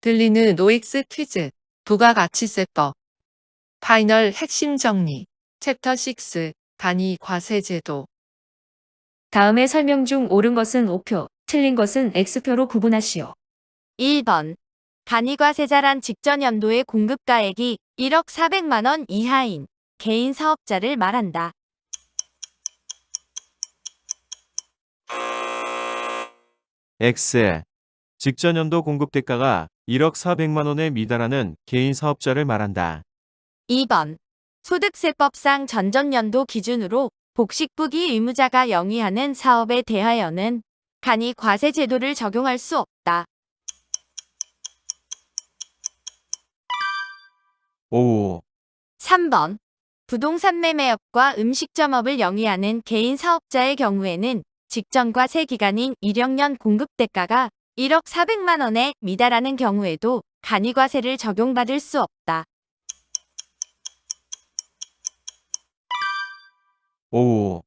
들리는 노익스 퀴즈, 부가가치세법. 파이널 핵심 정리. 챕터 6, 단위 과세제도. 다음의 설명 중 옳은 것은 O표, 틀린 것은 X표로 구분하시오. 1번. 간이과세자란 직전 연도의 공급가액이 1억 400만 원 이하인 개인 사업자를 말한다. X. 직전 연도 공급 대가가 1억 400만 원에 미달하는 개인 사업자를 말한다. 2번. 소득세법상 전전연도 기준으로 복식부기 의무자가 영위하는 사업에 대하여는 간이 과세 제도를 적용할 수 없다. 5. 3번. 부동산 매매업과 음식점업을 영위하는 개인 사업자의 경우에는 직전 과세 기간인 이력년 공급 대가가 1억 400만 원에 미달하는 경우에도 간이과세를 적용받을 수 없다. 5.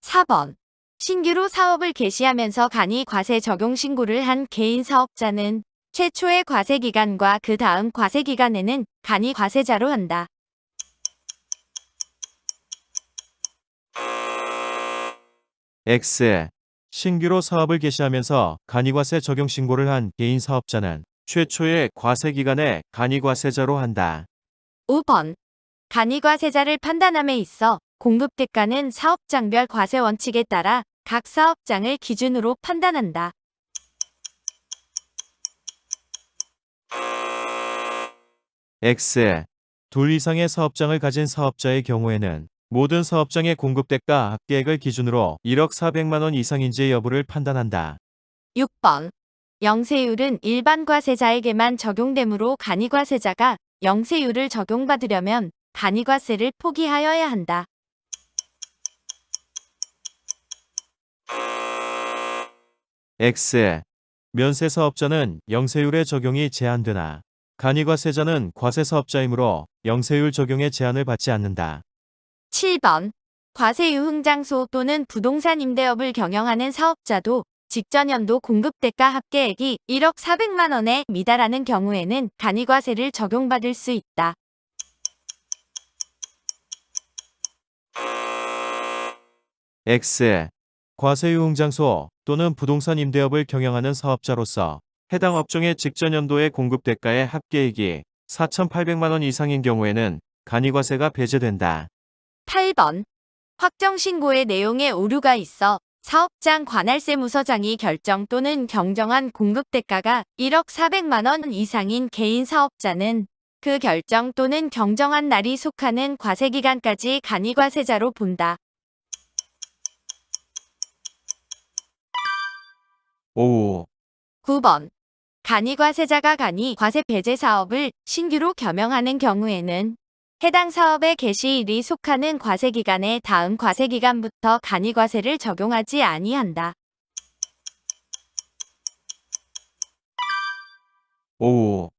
4번. 신규로 사업을 개시하면서 간이 과세 적용 신고를 한 개인 사업자는 최초의 과세 기간과 그 다음 과세 기간에는 간이 과세자로 한다. X. 신규로 사업을 개시하면서 간이과세 적용 신고를 한 개인 사업자는 최초의 과세 기간에 간이과세자로 한다. 5번. 간이과세자를 판단함에 있어 공급 대가는 사업장별 과세 원칙에 따라 각 사업장을 기준으로 판단한다. X. 둘 이상의 사업장을 가진 사업자의 경우에는 모든 사업장의 공급 대가 합계액을 기준으로 1억 400만 원 이상인지 여부를 판단한다. 6번. 영세율은 일반 과세자에게만 적용되므로 간이과세자가 영세율을 적용받으려면 간이과세를 포기하여야 한다. X. 면세 사업자는 영세율의 적용이 제한되나 간이과세자는 과세사업자이므로 영세율 적용의 제한을 받지 않는다. 7번. 과세 유흥 장소 또는 부동산 임대업을 경영하는 사업자도 직전 연도 공급 대가 합계액이 1억 400만 원에 미달하는 경우에는 간이과세를 적용받을 수 있다. X. 과세유흥장소 또는 부동산 임대업을 경영하는 사업자로서 해당 업종의 직전 연도의 공급 대가의 합계액이 4,800만 원 이상인 경우에는 간이과세가 배제된다. 8번. 확정 신고의 내용에 오류가 있어 사업장 관할세 무서장이 결정 또는 경정한 공급 대가가 1억 400만 원 이상인 개인 사업자는 그 결정 또는 경정한 날이 속하는 과세 기간까지 간이과세자로 본다. 5. 9번. 간이과세자가 간이 과세 배제 사업을 신규로 겸용하는 경우에는 해당 사업의 개시일이 속하는 과세기간에 다음 과세기간부터 간이과세를 적용하지 아니한다. 5.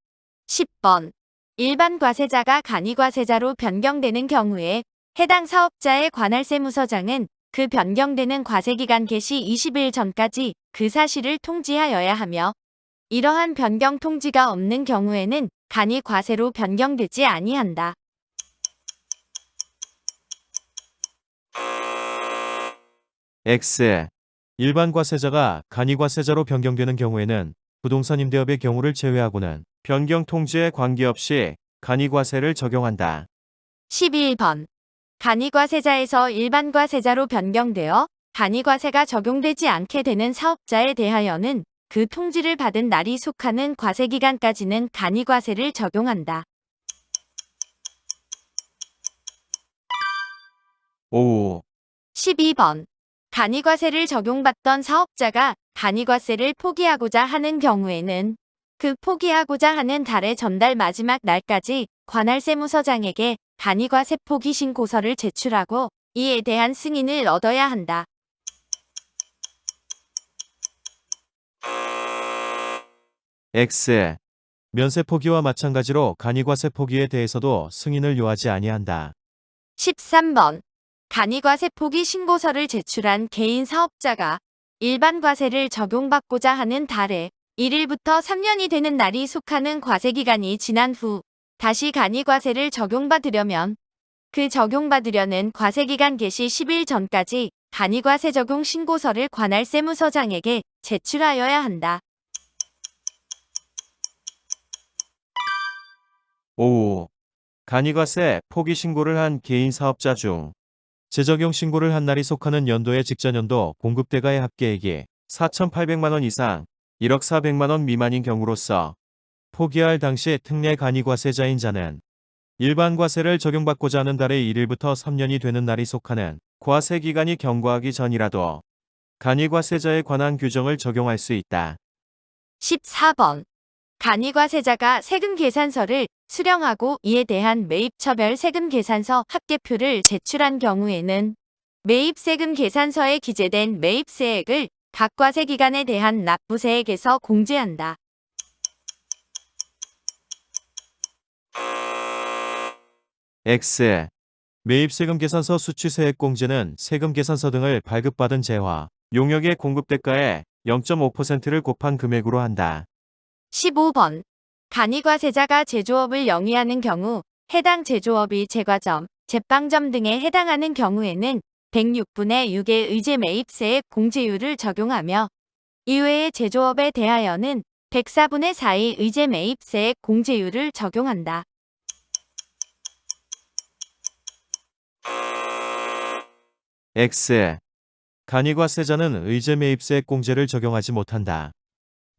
10번. 일반 과세자가 간이과세자로 변경되는 경우에 해당 사업자의 관할세 무서장은 그 변경되는 과세기간 개시 20일 전까지 그 사실을 통지하여야 하며 이러한 변경 통지가 없는 경우에는 간이 과세로 변경되지 아니한다. X. 일반 과세자가 간이과세자로 변경되는 경우에는 부동산 임대업의 경우를 제외하고는 변경 통지에 관계없이 간이과세를 적용한다. 11번. 간이과세자에서 일반과세자로 변경되어 간이과세가 적용되지 않게 되는 사업자에 대하여는 그 통지를 받은 날이 속하는 과세기간까지는 간이과세를 적용한다. 5. 12번. 간이과세를 적용받던 사업자가 간이과세를 포기하고자 하는 경우에는 그 포기하고자 하는 달의 전달 마지막 날까지 관할세무서장에게 간이과세 포기 신고서를 제출하고 이에 대한 승인을 얻어야 한다. X. 면세 포기와 마찬가지로 간이과세 포기에 대해서도 승인을 요하지 아니한다. 13번. 간이과세 포기 신고서를 제출한 개인 사업자가 일반 과세를 적용받고자 하는 달에 1일부터 3년이 되는 날이 속하는 과세기간이 지난 후 다시 간이과세를 적용받으려면 그 적용받으려는 과세기간 개시 10일 전까지 간이과세 적용 신고서를 관할 세무서장에게 제출하여야 한다. 오후 간이과세 포기 신고를 한 개인 사업자 중 재적용 신고를 한 날이 속하는 연도의 직전 연도 공급대가의 합계액이 4,800만 원 이상 1억 400만 원 미만인 경우로서 포기할 당시 특례 간이 과세자인 자는 일반 과세를 적용받고자 하는 달의 1일부터 3년이 되는 날이 속하는 과세 기간이 경과하기 전이라도 간이과세자에 관한 규정을 적용할 수 있다. 14번. 간이과세자가 세금 계산서를 수령하고 이에 대한 매입처별 세금 계산서 합계표를 제출한 경우에는 매입세금 계산서에 기재된 매입세액을 각 과세 기간에 대한 납부세액에서 공제한다. X. 매입세금 계산서 수취세액 공제는 세금 계산서 등을 발급받은 재화, 용역의 공급 대가의 0.5%를 곱한 금액으로 한다. 15번. 간이과세자가 제조업을 영위하는 경우 해당 제조업이 제과점, 제빵점 등에 해당하는 경우에는 106분의 6의 의제 매입세액 공제율을 적용하며 이외의 제조업에 대하여는 104분의 4의 의제 매입세액 공제율을 적용한다. X. 간이과세자는 의제 매입세액 공제를 적용하지 못한다.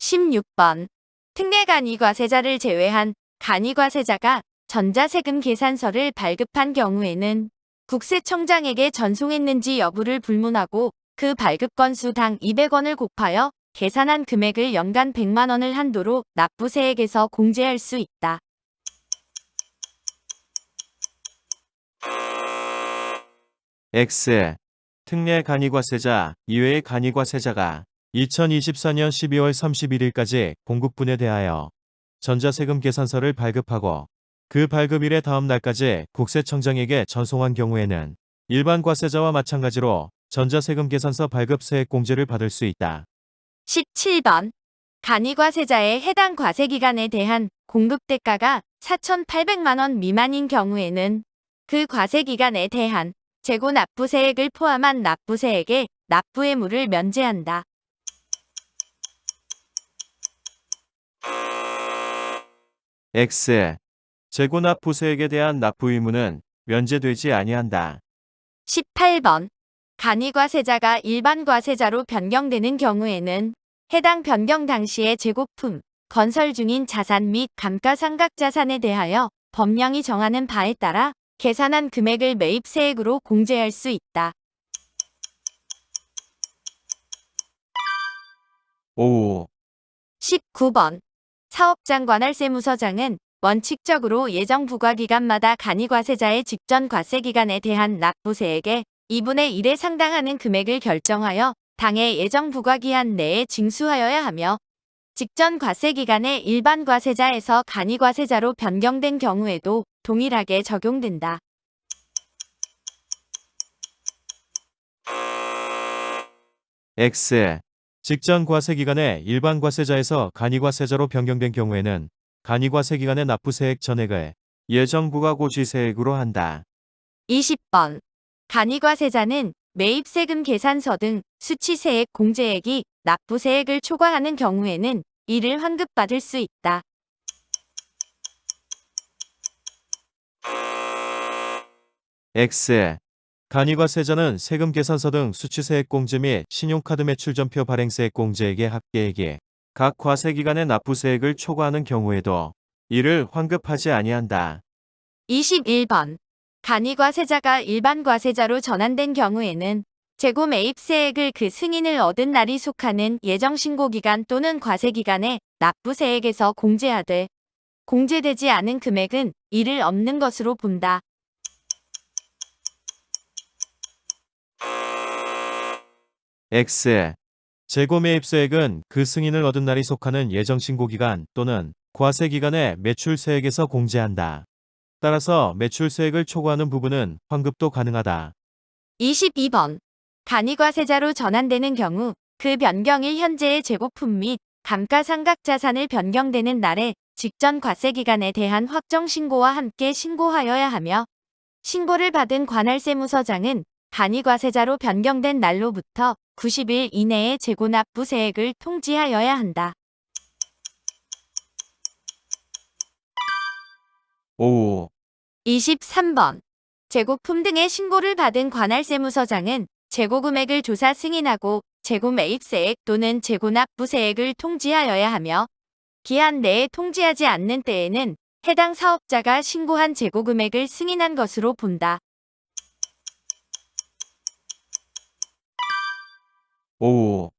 16번. 특례간이과세자를 제외한 간이과세자가 전자세금 계산서를 발급한 경우에는 국세청장에게 전송했는지 여부를 불문하고 그 발급 건수당 200원을 곱하여 계산한 금액을 연간 100만 원을 한도로 납부세액에서 공제할 수 있다. X. 특례 간이과세자 이외의 간이과세자가 2024년 12월 31일까지 공급분에 대하여 전자세금 계산서를 발급하고 그 발급일의 다음 날까지 국세청장에게 전송한 경우에는 일반 과세자와 마찬가지로 전자세금 계산서 발급 세액 공제를 받을 수 있다. 17번. 간이과세자의 해당 과세기간에 대한 공급대가가 4,800만 원 미만인 경우에는 그 과세기간에 대한 재고 납부세액을 포함한 납부세액에 납부의무를 면제한다. X. 재고 납부세액에 대한 납부 의무는 면제되지 아니한다. 18번. 간이과세자가 일반 과세자로 변경되는 경우에는 해당 변경 당시의 재고품, 건설 중인 자산 및 감가상각 자산에 대하여 법령이 정하는 바에 따라 계산한 금액을 매입세액으로 공제할 수 있다. 오후 19번. 사업장 관할 세무서장은 원칙적으로 예정 부과기간마다 간이과세자의 직전 과세기간에 대한 납부세액의 2분의 1에 상당하는 금액을 결정하여 당해 예정 부과기한 내에 징수하여야 하며 직전 과세기간에 일반 과세자에서 간이과세자로 변경된 경우에도 동일하게 적용된다. X. 직전 과세 기간에 일반 과세자에서 간이 과세자로 변경된 경우에는 간이 과세 기간의 납부세액 전액을 예정 부과고지세액으로 한다. 20번. 간이 과세자는 매입세금 계산서 등 수취세액 공제액이 납부세액을 초과하는 경우에는 이를 환급받을 수 있다. X. 간이과세자는 세금 계산서 등 수취세액 공제 및 신용카드 매출 전표 발행세액 공제액의 합계액이 각 과세 기간의 납부세액을 초과하는 경우에도 이를 환급하지 아니한다. 21번. 간이과세자가 일반 과세자로 전환된 경우에는 재고 매입세액을 그 승인을 얻은 날이 속하는 예정신고기간 또는 과세기간에 납부세액에서 공제하되 공제되지 않은 금액은 이를 없는 것으로 본다. X. 재고 매입세액은 그 승인을 얻은 날이 속하는 예정 신고 기간 또는 과세 기간의 매출세액에서 공제한다. 따라서 매출세액을 초과하는 부분은 환급도 가능하다. 22번. 간이과세자로 전환되는 경우 그 변경일 현재의 재고품 및 감가상각자산을 변경되는 날에 직전 과세 기간에 대한 확정 신고와 함께 신고하여야 하며 신고를 받은 관할세무서장은 간이과세자로 변경된 날로부터 90일 이내에 재고납부세액을 통지하여야 한다. 오우. 23번. 재고품 등의 신고를 받은 관할세무서장은 재고금액을 조사 승인하고 재고매입세액 또는 재고납부세액을 통지하여야 하며 기한 내에 통지하지 않는 때에는 해당 사업자가 신고한 재고금액을 승인한 것으로 본다. 오우.